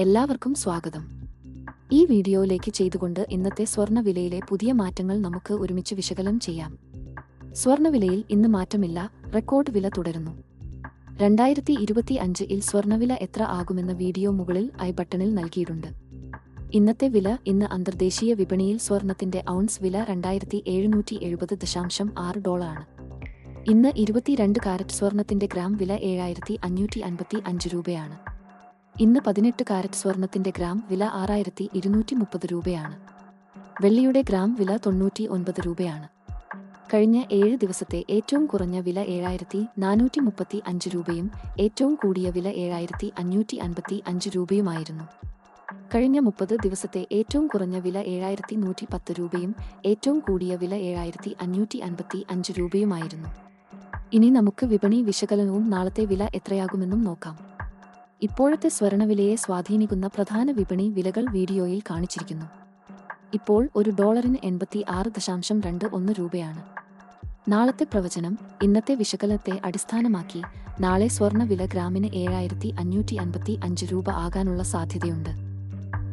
എല്ലാവർക്കും സ്വാഗതം. ഈ വീഡിയോയിലേക്ക് ചെയ്തുകൊണ്ട് ഇന്നത്തെ സ്വർണവിലയിലെ പുതിയ മാറ്റങ്ങൾ നമുക്ക് ഒരുമിച്ച് വിശകലനം ചെയ്യാം. സ്വർണവിലയിൽ ഇന്ന് മാറ്റമില്ല റെക്കോർഡ് വില തുടരുന്നു. രണ്ടായിരത്തി ഇരുപത്തി അഞ്ചിൽ സ്വർണവില എത്ര ആകുമെന്ന വീഡിയോ മുകളിൽ ഐ ബട്ടണിൽ നൽകിയിട്ടുണ്ട്. ഇന്നത്തെ വില ഇന്ന് അന്തർദേശീയ വിപണിയിൽ സ്വർണത്തിന്റെ ഔൺസ് വില രണ്ടായിരത്തി എഴുന്നൂറ്റി എഴുപത് ദശാംശം ആറ് ഡോളറാണ്. ഇന്ന് ഇരുപത്തിരണ്ട് കാരറ്റ് സ്വർണത്തിന്റെ ഗ്രാം വില ഏഴായിരത്തി അഞ്ഞൂറ്റി അൻപത്തി അഞ്ച് രൂപയാണ്. ഇന്ന് പതിനെട്ട് കാരറ്റ് സ്വർണത്തിന്റെ ഗ്രാം വില ആറായിരത്തി ഇരുന്നൂറ്റി മുപ്പത് രൂപയാണ്. വെള്ളിയുടെ ഗ്രാം വില തൊണ്ണൂറ്റി ഒൻപത് രൂപയാണ്. കഴിഞ്ഞ ഏഴ് ദിവസത്തെ ഏറ്റവും കുറഞ്ഞ വില ഏഴായിരത്തി നാനൂറ്റി മുപ്പത്തി അഞ്ച് രൂപയും ഏറ്റവും കൂടിയ വില ഏഴായിരത്തി അഞ്ഞൂറ്റി അൻപത്തി അഞ്ച് രൂപയുമായിരുന്നു. കഴിഞ്ഞ മുപ്പത് ദിവസത്തെ ഏറ്റവും കുറഞ്ഞ വില ഏഴായിരത്തി നൂറ്റി പത്ത് രൂപയും ഏറ്റവും കൂടിയ വില ഏഴായിരത്തി അഞ്ഞൂറ്റി അൻപത്തി അഞ്ച് രൂപയുമായിരുന്നു. ഇനി നമുക്ക് വിപണി വിശകലനവും നാളത്തെ വില എത്രയാകുമെന്നും നോക്കാം. ഇപ്പോഴത്തെ സ്വർണവിലയെ സ്വാധീനിക്കുന്ന പ്രധാന വിപണി വിലകൾ വീഡിയോയിൽ കാണിച്ചിരിക്കുന്നു. ഇപ്പോൾ ഒരു ഡോളറിന് എൺപത്തി ആറ് ദശാംശം രണ്ട് ഒന്ന് രൂപയാണ്. നാളത്തെ പ്രവചനം ഇന്നത്തെ വിശകലനത്തെ അടിസ്ഥാനമാക്കി നാളെ സ്വർണവില ഗ്രാമിന് ഏഴായിരത്തി അഞ്ഞൂറ്റി അൻപത്തി അഞ്ച് രൂപ ആകാനുള്ള സാധ്യതയുണ്ട്.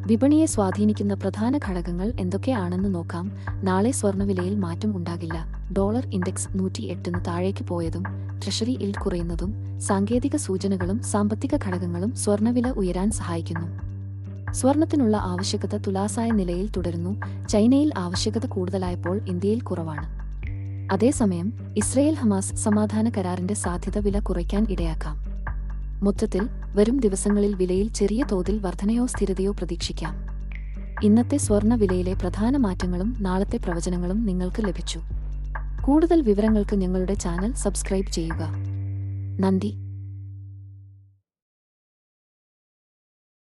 വിപണിയെ സ്വാധീനിക്കുന്ന പ്രധാന ഘടകങ്ങൾ എന്തൊക്കെയാണെന്ന് നോക്കാം. നാളെ സ്വർണവിലയിൽ മാറ്റം ഉണ്ടാകില്ല. ഡോളർ ഇൻഡെക്സ് നൂറ്റി എട്ടിന് താഴേക്ക് പോയതും ട്രഷറി ഇൽഡ് കുറയുന്നതും സാങ്കേതിക സൂചനകളും സാമ്പത്തിക ഘടകങ്ങളും സ്വർണവില ഉയരാൻ സഹായിക്കുന്നു. സ്വർണത്തിനുള്ള ആവശ്യകത തുലാസായ നിലയിൽ തുടരുന്നു. ചൈനയിൽ ആവശ്യകത കൂടുതലായപ്പോൾ ഇന്ത്യയിൽ കുറവാണ്. അതേസമയം ഇസ്രയേൽ ഹമാസ് സമാധാന കരാറിന്റെ സാധ്യത വില കുറയ്ക്കാൻ ഇടയാക്കാം. മൊത്തത്തിൽ വരും ദിവസങ്ങളിൽ വിലയിൽ ചെറിയ തോതിൽ വർധനയോ സ്ഥിരതയോ പ്രതീക്ഷിക്കാം. ഇന്നത്തെ സ്വർണ വിലയിലെ പ്രധാന മാറ്റങ്ങളും നാളത്തെ പ്രവചനങ്ങളും നിങ്ങൾക്ക് ലഭിച്ചു. കൂടുതൽ വിവരങ്ങൾക്ക് ഞങ്ങളുടെ ചാനൽ സബ്സ്ക്രൈബ് ചെയ്യുക. നന്ദി.